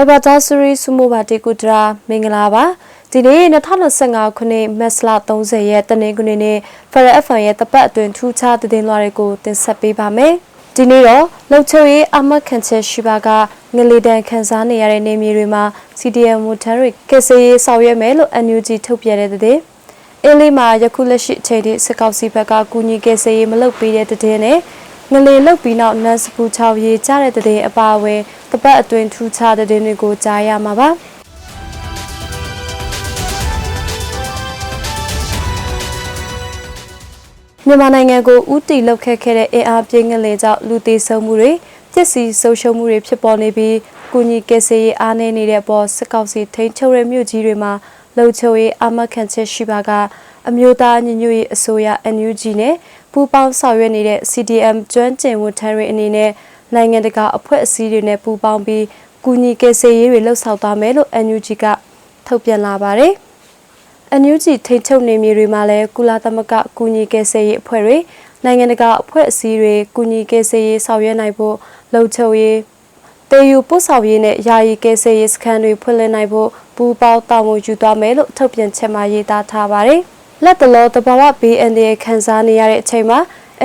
Anniversary စုမိုပါတီကူတရာမင်္ဂလာပါဒီနေ့2025ခုနှစ်မတ်လ30ရက်တနင်္ဂနွေနေ့ Federal FM ရဲ့တပတ်အတွင်းထူးခြားသတင်းလွှာတွေကိုတင်ဆက်ပေးပါမယ်ဒီနေ့တော့လုံချုံရေးအမတ်ခံချက်ရှိပါကငလီတန်ခန်းစားနေရတဲ့နေမြေတွေမှာ CDM မိုထရစ်ကစေးဆောင်ရွက်မယ်လို့ NUG ထုတ်ပြန်တဲ့တဲ့အင်းလေးမှာယခုလက်ရှိအချိန်ထိစစ်ကောက်စီဘက်ကကူညီကစေးမလုပ်ပေးတဲ့တဲ့နဲ့ ငလီလုတ်ပြီးနောက်နတ်စပူချောက်ရေးကြတဲ့တဲ့အပါအဝင်တပတ်အတွင်းထူးခြားတဲ့တွေကိုကြားရမှာပါမြန်မာနိုင်ငံကိုဥတီလောက်ခက်ခဲ့တဲ့အင်အားပြင်းငလင်ကြောင့်လူသေးဆုံးမှုတွေပစ္စည်းဆုံးရှုံးမှုတွေဖြစ်ပေါ်နေပြီးကုညီကယ်ဆယ်ရေးအားနည်းနေတဲ့ပေါ်စစ်ကောက်စီထိန်းချုပ်တဲ့မြို့ကြီးတွေမှာလုံခြုံရေးအမတ်ခံချက်ရှိပါက အမျိုးသားညီညွတ်ရေးအစိုးရ NUG နဲ့ပူးပေါင်းဆောင်ရွက်နေတဲ့ CDM ကျွမ်းကျင်ဝန်ထမ်းတွေအနေနဲ့နိုင်ငံတကာအဖွဲ့အစည်းတွေနဲ့ပူးပေါင်းပြီးကုညီကယ်ဆယ်ရေးတွေလှုပ်ဆောင်သွားမယ်လို့ NUG ကထုတ်ပြန်လာပါတယ်။ NUG ထိန်းချုပ်နေမြေတွေမှာလည်းကုလသမဂ္ဂကုညီကယ်ဆယ်ရေးအဖွဲ့တွေနိုင်ငံတကာအဖွဲ့အစည်းတွေကုညီကယ်ဆယ်ရေးဆောင်ရွက်နိုင်ဖို့လှုံ့ဆော်ရေးတေယူပို့ဆောင်ရေးနဲ့ယာယီကယ်ဆယ်ရေးစခန်းတွေဖွင့်လှစ်နိုင်ဖို့ပူးပေါင်းတာဝန်ယူသွားမယ်လို့ထုတ်ပြန်ချက်မှာရေးသားထားပါတယ်။ လက်တလောတဘာဝ BND ခန်းစားနေရတဲ့အချိန်မှာ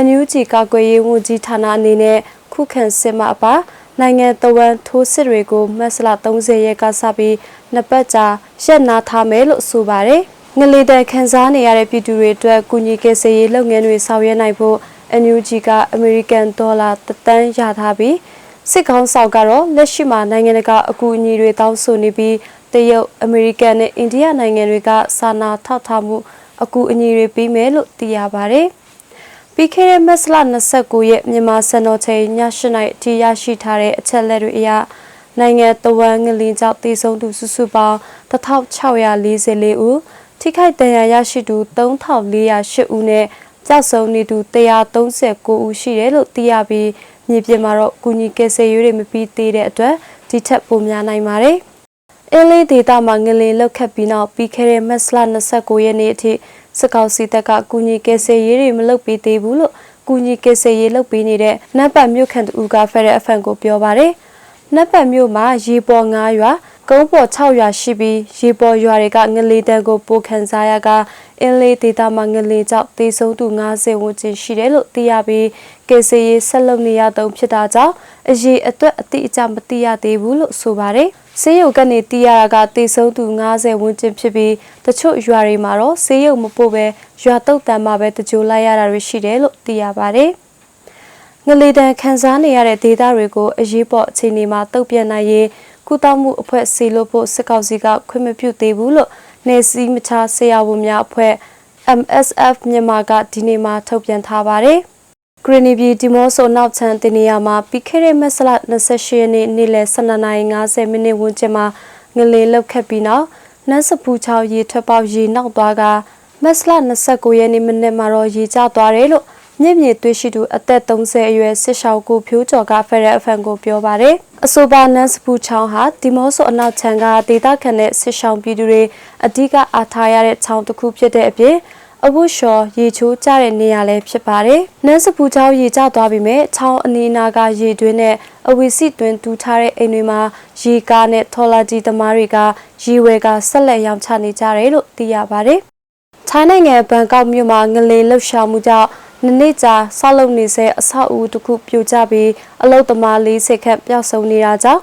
NUG ကာကွယ်ရေးဝန်ကြီးဌာနအနေနဲ့ခုခံစစ်မှအပါနိုင်ငံတော်ဝန်ထိုးစစ်တွေကိုမတ်လ30ရက်ကစပြီးနှစ်ပတ်ကြာရက်နာထားမယ်လို့ဆိုပါတယ်။ငလီတန်ခန်းစားနေရတဲ့ပြည်သူတွေအတွက်ကုညီကယ်ဆယ်ရေးလုပ်ငန်းတွေဆောင်ရွက်နိုင်ဖို့ NUG ကအမေရိကန်ဒေါ်လာတသန်းရထားပြီးစစ်ကောင်ဆောင်ကတော့လက်ရှိမှာနိုင်ငံတကာအကူအညီတွေတောင်းဆိုနေပြီးတရုတ်အမေရိကန်နဲ့အိန္ဒိယနိုင်ငံတွေကစာနာထောက်ထားမှု အကူအညီတွေပေးမယ်လို့သိရပါတယ်။ပြီးခဲ့တဲ့မတ်လ29ရက်မြန်မာစံတော်ချိန်ည8:00နာရီအထိရရှိထားတဲ့အချက်လက်တွေအရနိုင်ငံတော်ဝန်ငလင်းကြောင့်တည်ဆုံသူစုစုပေါင်း1644ဦးထိခိုက်ဒဏ်ရာရရှိသူ3408ဦးနဲ့ကြောက်ဆုံးနေသူ139ဦးရှိတယ်လို့သိရပြီးမြေပြင်မှာတော့ကုညီကယ်ဆယ်ရေးတွေမပြီးသေးတဲ့အတွက်ဒီထက်ပိုများနိုင်ပါတယ်။အင်းလေးဒေတာမှာငလင်လောက်ခတ်ပြီးနောက်ပြီးခဲ့တဲ့မတ်လ29ရက်နေ့အထိ စကောက်စီတက်ကကုညီကယ်ဆယ်ရေးတွေမလုပ်ပေးသေးဘူးလို့ကုညီကယ်ဆယ်ရေးလုပ်ပေးနေတဲ့နတ်ပတ်မြို့ခန့်တူကဖက်တဲ့အဖန်ကိုပြောပါတယ်။နတ်ပတ်မြို့မှာရေပေါ်9ရွာ ကုန်းပေါ်6ရွာရှိပြီးရေပေါ်ရွာတွေကငလေတန်းကိုပိုခန်းစားရကအင်းလေးဒေတာမှာငလေကြောင့်တေဆုံးသူ90ဝန်းကျင်ရှိတယ်လို့သိရပြီးကေစီရေးဆက်လုပ်နေရတုံဖြစ်တာကြောင့်အရေးအတွက်အတိအကျမသိရသေးဘူးလို့ဆိုပါတယ်။ဆေးရုံကနေသိရတာကတေဆုံးသူ90ဝန်းကျင်ဖြစ်ပြီးတချို့ရွာတွေမှာတော့ဆေးရုံမပို့ပဲရွာတုတ်တန်မှာပဲတကြိုလိုက်ရတာတွေရှိတယ်လို့သိရပါတယ်။ငလေတန်ခန်းစားနေရတဲ့ဒေသတွေကိုအရေးပေါ်အခြေအနေမှာတုတ်ပြန်နိုင်ရေး ကုသမှုအဖွဲ့စီလို့ဖို့စစ်ကောင်စီကခွင့်မပြုသေးဘူးလို့နေစည်းမချဆရာဝန်များအဖွဲ့ MSF မြန်မာကဒီနေ့မှထုတ်ပြန်ထားပါတယ်။ဂရနီပြည်ဒီမော့ဆိုနောက်ချန်တင်နေရမှာပြီးခဲ့တဲ့မက်စလ28ရက်နေ့နေ့လယ်12:50မိနစ်ဝန်းကျင်မှာငလေလောက်ခတ်ပြီးနောက်နန်းစပူချောင်းရေထွက်ပေါက်ရေနောက်သွားကမက်စလ29ရက်နေ့မနေ့မှာတော့ရေကျသွားတယ်လို့ မြင့်မြေတွေ့ရှိသူအသက်30အရွယ်စစ်ရှောင်းကိုဖြိုးကျော်ကဖက်ရက်အဖန်ကိုပြောပါတယ်အဆိုပါနန်စပူချောင်းဟာဒီမော့ဆိုအနောက်ချန်ကဒေသခံတဲ့စစ်ရှောင်းပြည်သူတွေအဓိကအားထားရတဲ့ချောင်းတစ်ခုဖြစ်တဲ့အပြင်အဝတ်လျှော်ရေချိုးကြတဲ့နေရာလည်းဖြစ်ပါတယ်။နန်းစပူချောင်းရေကျသွားပြီမဲ့ချောင်းအနီးနာကရေတွင်းနဲ့အဝီစီတွင်တူထားတဲ့အိမ်တွေမှာရေကားနဲ့ထော်လာကြီးသမားတွေကရေဝဲကဆက်လက်ရောင်းချနေကြတယ်လို့သိရပါတယ်။ထိုင်းနိုင်ငံဘန်ကောက်မြို့မှာငလေလှုပ်ရှားမှုကြောင့် နှစ်နှစ်ကြာဆောက်လုပ်နေဆဲအဆောက်အဦတစ်ခုပြိုကျပြီးအလုတ်သမား၄၀ခန့်ပျောက်ဆုံးနေတာကြောင့်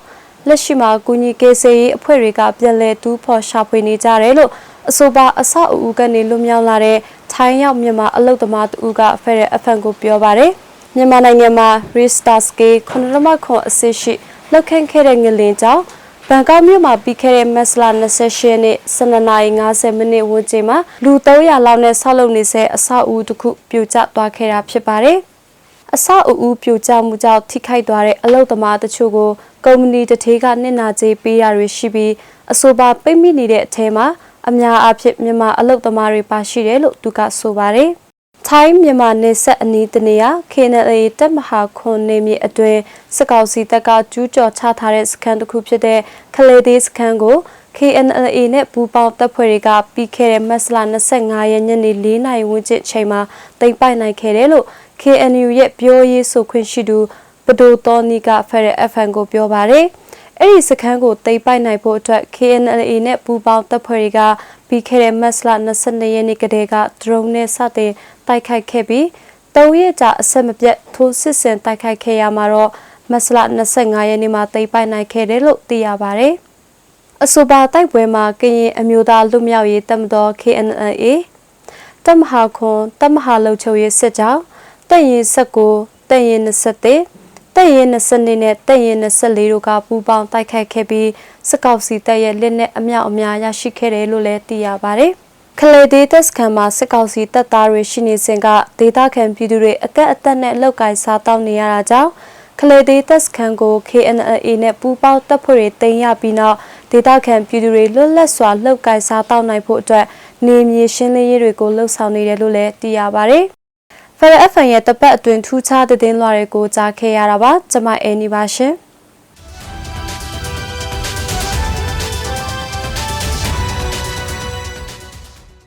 လက်ရှိမှာကုညီကေဆေးရေးအဖွဲ့တွေကပြန်လည်တူးဖော်ရှာဖွေနေကြတယ်လို့အဆိုပါအဆောက်အဦကနေလွတ်မြောက်လာတဲ့ထိုင်းရောက်မြန်မာအလုတ်သမားတူကဖက်တဲ့အဖန်ကိုပြောပါတယ်မြန်မာနိုင်ငံမှာ Restart Scale ခုနလမခွန်အစစ်ရှိလောက်ခန့်ခဲ့တဲ့ငလင်ကြောင့် ဘန်ကောက်မြို့မှာပြီးခဲ့တဲ့မက်စလာ28ရက်နေ့12:50မိနစ်ဝန်းကျင်မှာလူ300လောက်နဲ့ဆောက်လုပ်နေတဲ့အဆောက်အဦတစ်ခုပြိုကျသွားခဲ့တာဖြစ်ပါတယ်။အဆောက်အဦပြိုကျမှုကြောင့်ထိခိုက်သွားတဲ့အလုပ်သမားတချို့ကိုကုမ္ပဏီတစ်ထေးကနစ်နာကြေးပေးရတွေရှိပြီးအဆိုပါပိတ်မိနေတဲ့အထဲမှာအများအားဖြင့်မြန်မာအလုပ်သမားတွေပါရှိတယ်လို့သူကဆိုပါတယ်။ ထိုင်းမြန်မာနယ်စပ်အနီးတနေရာ KNLA တပ်မဟာခွန်နေမြေအတွင်းစစ်ကောင်စီတပ်ကကျူးကျော်ချထားတဲ့စခန်းတစ်ခုဖြစ်တဲ့ခလေသေးစခန်းကို KNLA နဲ့ပူးပေါင်းတပ်ဖွဲ့တွေကပြီးခဲ့တဲ့မတ်လ25ရက်ညနေ4နာရီဝန်းကျင်ချိန်မှာတင်ပိုက်နိုင်ခဲ့တယ်လို့ KNU ရဲ့ပြောရေးဆိုခွင့်ရှိသူပဒိုတော်နီကဖရယ် FN ကိုပြောပါတယ်။ အဲ့ဒီစခန်းကိုတိတ်ပိုက်နိုင်ဖို့အတွက် KNLA နဲ့ပူးပေါင်းတပ်ဖွဲ့တွေကပြီးခဲ့တဲ့မတ်လ22ရက်နေ့ကတည်းကဒရုန်းနဲ့စတင်တိုက်ခိုက်ခဲ့ပြီး၃ရက်ကြာအဆက်မပြတ်ထိုးစစ်ဆင်တိုက်ခိုက်ခဲ့ရမှာတော့မတ်လ25ရက်နေ့မှာတိတ်ပိုက်နိုင်ခဲ့တယ်လို့သိရပါတယ်။အဆိုပါတိုက်ပွဲမှာကရင်အမျိုးသားလူမျိုးရေးတပ်မတော် KNLA တပ်မဟာခွန်တပ်မဟာလုံချုပ်ရေးစစ်ကြောင်းတပ်ရင်19တပ်ရင်21 တပ်ရင်22နဲ့တပ်ရင်24တို့ကပူးပေါင်းတိုက်ခိုက်ခဲ့ပြီးစကောက်စီတပ်ရဲ့လက်နက်အမြောက်အများရရှိခဲ့တယ်လို့လည်းသိရပါတယ်။ခလေဒေးသက်စခန်မှာစစ်ကောင်စီတပ်သားတွေရှိနေစဉ်ကဒေသခံပြည်သူတွေအသက်အသက်နဲ့လောက်ကိုင်းစားတောင်းနေရတာကြောင့်ခလေဒေးသက်စခန်ကို KNLA နဲ့ပူးပေါင်းတပ်ဖွဲ့တွေတင်ရပြီးနောက်ဒေသခံပြည်သူတွေလွတ်လပ်စွာလောက်ကိုင်းစားတောင်းနိုင်ဖို့အတွက်နေမြေရှင်းလင်းရေးတွေကိုလှုပ်ဆောင်နေတယ်လို့လည်းသိရပါတ ယ်။ Fair FM ရဲ့တပတ်အတွင်းထူးခြားတဲ့တင်လွှာတွေကိုကြားခဲ့ရတာပါကျွန်မအဲနီပါရှင်။